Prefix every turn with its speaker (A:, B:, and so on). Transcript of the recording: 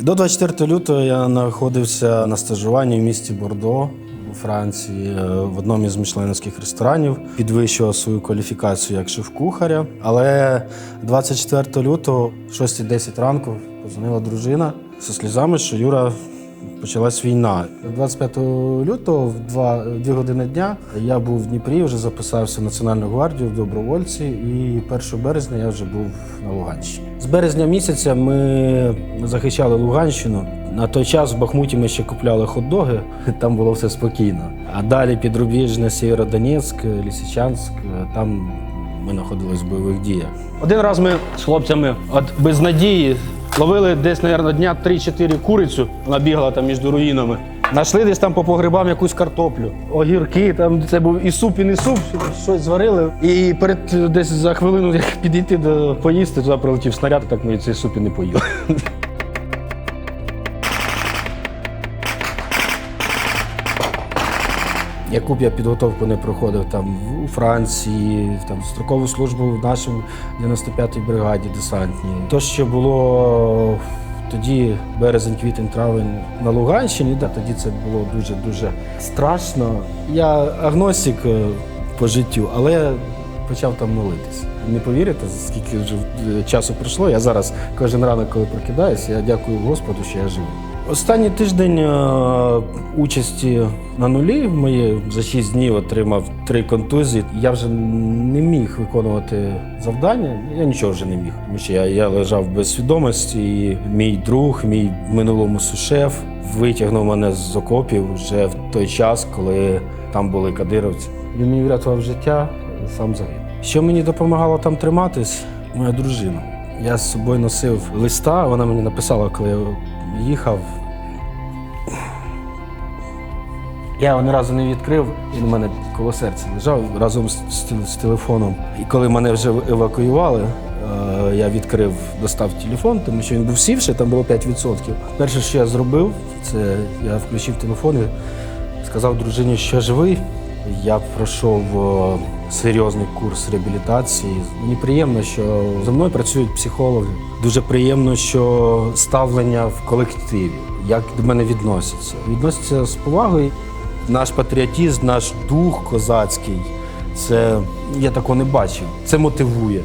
A: До 24 лютого я знаходився на стажуванні в місті Бордо у Франції е, в одному із мішленівських ресторанів. Підвищував свою кваліфікацію як шеф-кухаря. Але 24 лютого, в 6.10 ранку, позвонила дружина зі слізами, що Юра. Почалась війна. 25 лютого, в 2, 2 години дня, я був в Дніпрі, вже записався в Національну гвардію в добровольці, і 1 березня я вже був на Луганщині. З березня місяця ми захищали Луганщину. На той час в Бахмуті ми ще купляли хот-доги, там було все спокійно. А далі підрубіжне Сєвєродонецьк, Лісичанськ, там ми знаходились в бойових діях. Один раз ми з хлопцями от без надії ловили десь, мабуть, дня 3-4 курицю. Вона бігала там між руїнами. Знайшли десь там по погребам якусь картоплю, огірки, там це був і суп, і не суп, щось зварили. І перед десь за хвилину, як підійти до поїсти, туди прилетів снаряд, так ми цей суп і не поїли. Яку б я підготовку не проходив там у Франції, там строкову службу в нашій 95-й бригаді десантній. То, що було тоді березень, квітень, травень на Луганщині, да, тоді це було дуже дуже страшно. Я агностик е, по життю, але почав там молитися. Не повірите, скільки вже е, часу пройшло. Я зараз кожен ранок, коли прокидаюся, я дякую Господу, що я живий. Останній тиждень е, участі на нулі моє за 6 днів отримав три контузії. Я вже не міг виконувати завдання. Я нічого вже не міг. Тому що я, я лежав без свідомості. І мій друг, мій минулому сушеф, витягнув мене з окопів вже в той час, коли там були кадировці. Він мені врятував життя, сам загинув. Що мені допомагало там триматись? Моя дружина. Я з собою носив листа, вона мені написала, коли я їхав. Я його ні разу не відкрив, він у мене коло серця лежав разом з, з, з телефоном. І коли мене вже евакуювали, е, я відкрив, достав телефон, тому що він був сівший, там було 5%. Перше, що я зробив, це я включив телефон і сказав дружині, що живий. Я пройшов е, серйозний курс реабілітації. Мені приємно, що за мною працюють психологи. Дуже приємно, що ставлення в колективі, як до мене відносяться. Відносяться з повагою. Наш патріотизм, наш дух козацький це я такого не бачив. Це мотивує.